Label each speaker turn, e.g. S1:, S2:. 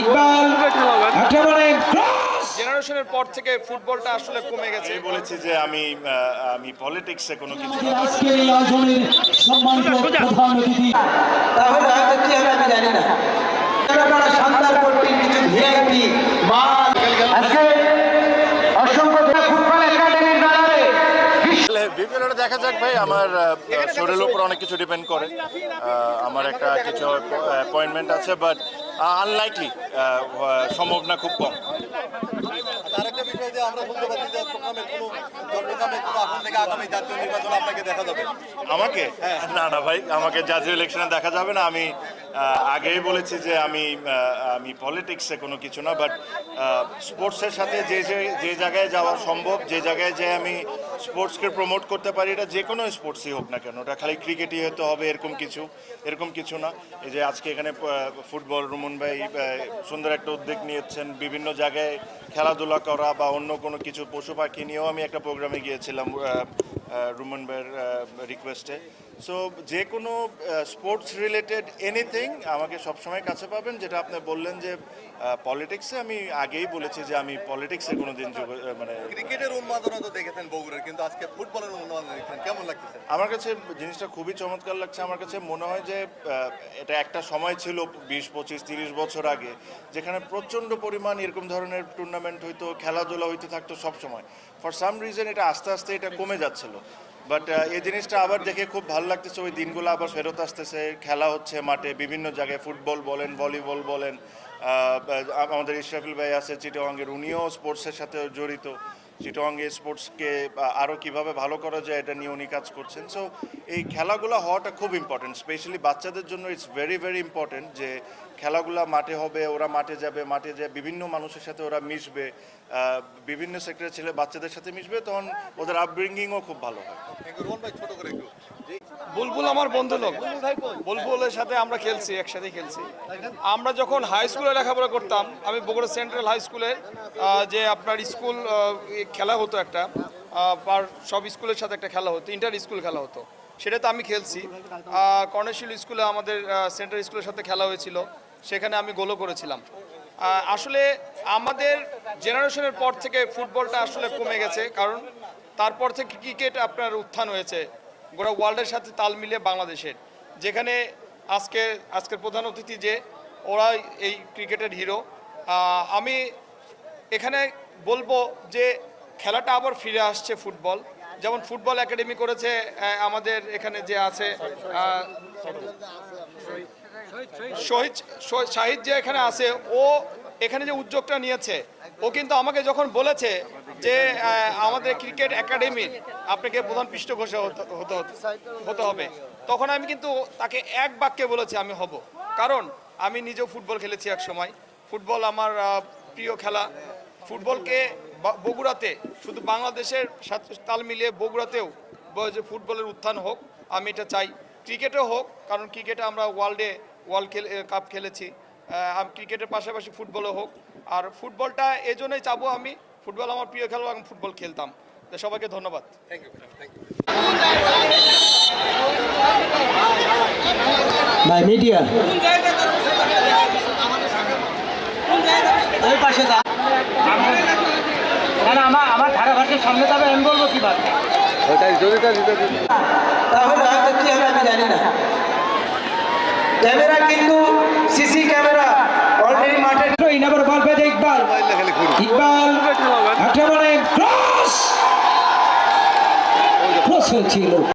S1: ইকবাল আক্রমণে
S2: জেনারেশনের পর থেকে ফুটবলটা আসলে কমে গেছে।
S3: বলেছি যে আমি আমি পলিটিক্সে কোনো কিছু না।
S1: আজকের এই আয়োজনের সম্মানিত প্রধান অতিথি।
S4: তাহলে হয়তো কি হবে আমি জানি না। সান্তারপট্টির কিছু ভিআইপি মাল। আজকে
S3: বিভিন্নটা দেখা যাক ভাই আমার শরীরের উপর অনেক কিছু ডিপেন্ড করে। আমার একটা কিছু অ্যাপয়েন্টমেন্ট আছে বাট আনলাইকলি সম্ভব না খুব কম।
S5: আরেকটা বিষয় যে আমরা বলতে চট্টগ্রামের কোনো চট্টগ্রামের কোনো আসন থেকে আগামী জাতীয় নির্বাচন আপনাকে দেখা যাবে।
S3: আমাকে? না না ভাই আমাকে জাতীয় ইলেকশনে দেখা যাবে না। আমি আগেই বলেছি যে আমি আমি পলিটিক্সে কোনো কিছু না বাট স্পোর্টসের সাথে যে যে যে জায়গায় যাওয়া সম্ভব যে জায়গায় যে আমি স্পোর্টসকে প্রমোট করতে পারি এটা যে কোনো স্পোর্টসই হোক না কেন। ওটা খালি ক্রিকেটই হতে হবে এরকম কিছু এরকম কিছু না। এই যে আজকে এখানে ফুটবল রুমন ভাই সুন্দর একটা উদ্যোগ নিয়েছেন। বিভিন্ন জায়গায় খেলাধুলা করা বা অন্য কোনো কিছু পশু পাখি নিয়েও আমি একটা প্রোগ্রামে গিয়েছিলাম রুমন ভাইয়ের রিকোয়েস্টে সো যে কোনো স্পোর্টস রিলেটেড এনিথিং আমাকে সবসময় কাছে পাবেন যেটা আপনি বললেন যে পলিটিক্সে আমি আগেই বলেছি যে আমি পলিটিক্সে কোনো দিন মানে
S5: ক্রিকেটের উন্মাদনা তো দেখেছেন বগুড়ার কিন্তু আজকে ফুটবলের উন্মাদনা দেখছেন কেমন লাগতেছে?
S3: আমার কাছে জিনিসটা খুবই চমৎকার লাগছে। আমার কাছে মনে হয় যে এটা একটা সময় ছিল বিশ পঁচিশ তিরিশ বছর আগে যেখানে প্রচণ্ড পরিমাণ এরকম ধরনের টুর্নামেন্ট হইতো খেলাধুলা হইতে থাকতো সবসময়। ফর সাম রিজন এটা আস্তে আস্তে এটা কমে যাচ্ছিল। বাট এই জিনিসটা আবার দেখে খুব ভালো লাগতেছে, ওই দিনগুলো আবার ফেরত আসতেছে, খেলা হচ্ছে মাঠে, বিভিন্ন জায়গায় ফুটবল বলেন, ভলিবল বলেন আমাদের ইশরাফিল ভাই আছে চিটওয়াঙ্গের উনিও স্পোর্টসের সাথে জড়িত। চিটংয়ে স্পোর্টসকে আরও কীভাবে ভালো করা যায় এটা নিয়ে উনি কাজ করছেন। সো এই খেলাগুলো হওয়াটা খুব ইম্পর্টেন্ট স্পেশালি বাচ্চাদের জন্য ইটস ভেরি ভেরি ইম্পর্টেন্ট যে খেলাগুলো মাঠে হবে ওরা মাঠে যাবে মাঠে যে বিভিন্ন মানুষের সাথে ওরা মিশবে আহ, বিভিন্ন সেক্টরের ছেলে বাচ্চাদের সাথে মিশবে তখন ওদের আপব্রিঙ্গিংও খুব ভালো হয়।
S2: বুলবুল আমার বন্ধু লোক বুলবুলের সাথে আমরা খেলছি একসাথে খেলছি। আমরা যখন হাই স্কুলে লেখাপড়া করতাম। আমি বগুড়া সেন্ট্রাল হাই স্কুলের যে আপনার স্কুল খেলা হতো একটা আহ, পার সব স্কুলের সাথে একটা খেলা হতো ইন্টার স্কুল খেলা হতো। সেটাতে আমি খেলছি। কর্ণশীল স্কুলে আমাদের সেন্ট্রাল স্কুলের সাথে খেলা হয়েছিল। সেখানে আমি গোলও করেছিলাম। আসলে আমাদের জেনারেশনের পর থেকে ফুটবলটা আসলে কমে গেছে কারণ তারপর থেকে ক্রিকেট আপনার উত্থান হয়েছে। গোটা ওয়ার্ল্ডের সাথে তাল মিলিয়ে বাংলাদেশের। যেখানে আজকে আজকের প্রধান অতিথি যে ওরা এই ক্রিকেটের হিরো। আমি এখানে বলব যে খেলাটা আবার ফিরে আসছে ফুটবল। যেমন ফুটবল একাডেমি করেছে আমাদের এখানে যে আছে শহীদ, শহীদ- যে এখানে আছে, ও এখানে যে উদ্যোগটা নিয়েছে, ও কিন্তু আমাকে যখন বলেছে যে আমাদের ক্রিকেট একাডেমির আপনাকে প্রধান পৃষ্ঠপোষক হতে হতে হবে, তখন আমি কিন্তু তাকে এক বাক্যে বলেছি, আমি হব। কারণ আমি নিজেও ফুটবল খেলেছি এক সময়। ফুটবল আমার প্রিয় খেলা। ফুটবলকে বগুড়াতে শুধু বাংলাদেশের সাথে তাল মিলিয়ে বগুড়াতেও যে ফুটবলের উত্থান হোক আমি এটা চাই। ক্রিকেটও হোক কারণ ক্রিকেটে আমরা ওয়ার্ল্ডে ওয়ার্ল্ড খেলে কাপ খেলেছি। আমি ক্রিকেটের পাশাপাশি ফুটবলও হোক। আর ফুটবলটা এই জন্যই চাবো আমি ফুটবল আমার প্রিয় খেলা এবং ফুটবল খেলতাম। তো সবাইকে ধন্যবাদ।
S5: Thank you thank you
S1: media
S4: ওই পাশে যা।
S1: না আমার আমার ধারা ভাষার সামনে যাবে আমি বলব কি বাদ
S4: তাহলে হয়তো কি হবে আমি জানি না। ক্যামেরা কিন্তু সিসি ক্যামেরা অলরেডি মাঠে
S1: ইনাবার বল পেতে ইকবাল। ইকবাল আক্রমণে ক্রস! ক্রস হয়েছিল।